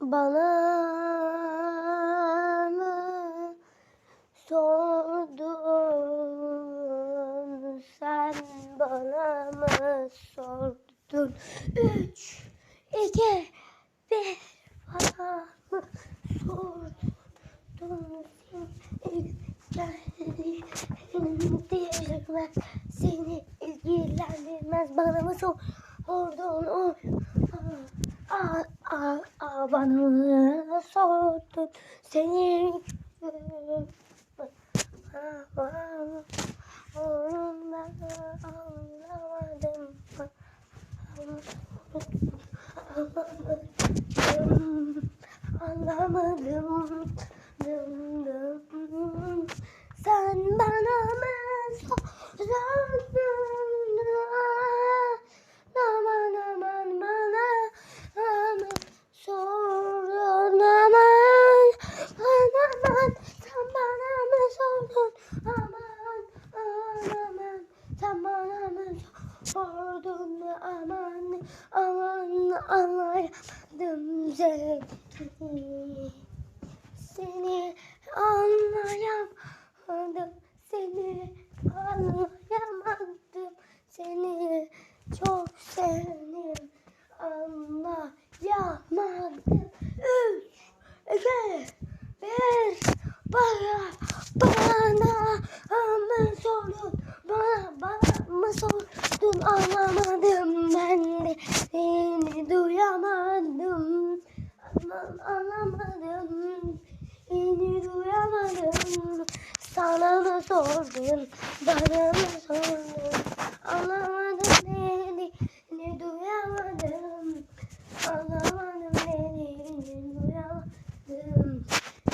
bana mı sordun. Sen bana mı sordun. Üç iki bir. Bana mı sordun. İlgilendirmez seni ilgilendirmez. Bana mı sordun. O Aa, aa, aa, bana mı sordun seni onun ben anlamadım anlamadım dım, dım. sen bana mı sordun aman aman bana mı sordun aman aman sen bana mı sordun aman aman sen bana mı sordun aman aman anlayamadım seni anlayamadım seni anlayamadım. Seni çok sevdim anlayamadım. Üç iki bir bana mı sordun bana bana mı sordun anlamadım ben de seni duyamadım anlamadım. Seni duyamadım. Sana mı sordun bana mı sordun. Anlamadım seni ne duyamadım. Anlamadım seni ne duyamadım.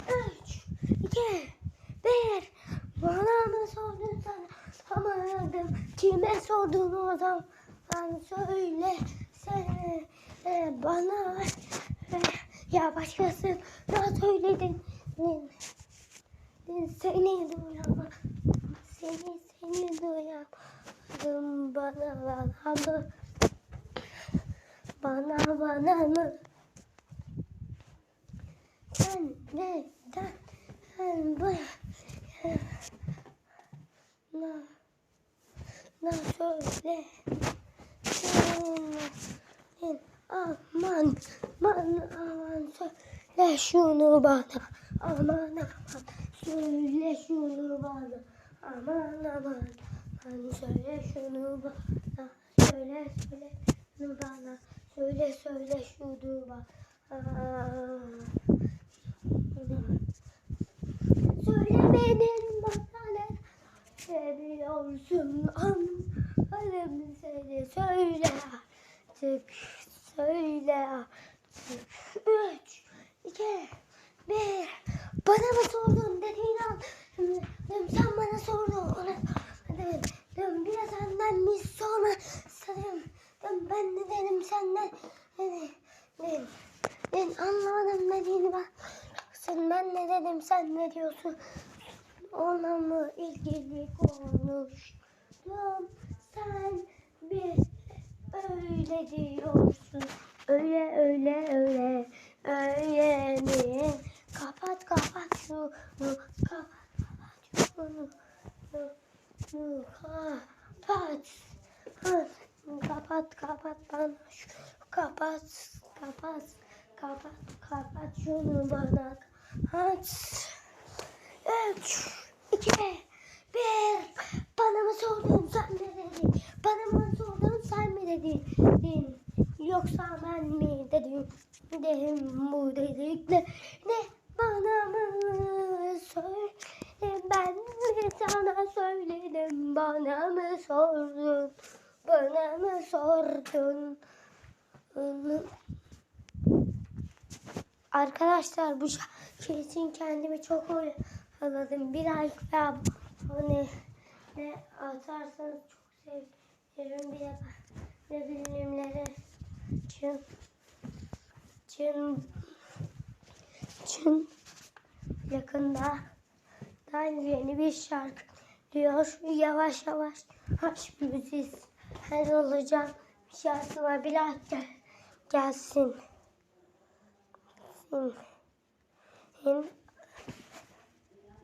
Üç iki bir. Bana mı sordun sana anlamadım. Kime sordun o zaman? Söyle bana. Ya başkası ya söyledin seni duyamadım. Seni seni duyamadım. Bana bana mı? Bana bana mı? Sen neden sen bu na na söyle sen aman aman aman söyle şunu bana aman aman söyle şunu bana aman aman aman söyle şunu bana söyle söyle şunu bana söyle söyle şunu bana Söylemedin bana seviyorsun anlarım seni söyle artık söyle üç iki bir. Bana mı sordun dediğin an. Dedim, sen bana sordun. Ona dedim, dedim bir de senden mi sonra dedim, dedim ben de dedim senden. Dedim, dedim, dedim anlamadım dediğini ben. Sen ben ne dedim sen ne diyorsun? Ona mı ilgili sen bir öyle diyorsun öyle öyle öyle. Öyle mi? Kapat kapat şunu. Kapat kapat şunu. Kapat. Kapat kapat bana şu. Kapat kapat. Kapat kapat şunu bana. Kapat. Üç iki bir bana mı sordun sen mi dedin bana mı sordun sen mi dedin yoksa ben mi dedim dedim bu dedikle ne bana mı söyle ben mi sana söyledim bana mı sordun bana mı sordun Arkadaşlar bu şarkı için kendimi çok oyaladım. Bir like ve abone ne atarsanız çok sevinirim. Bir de bildirimleri için için için yakında daha yeni bir şarkı diyor. Yavaş yavaş aç müziği her olacak bir şarkı var. Bir like gel- gelsin. in. In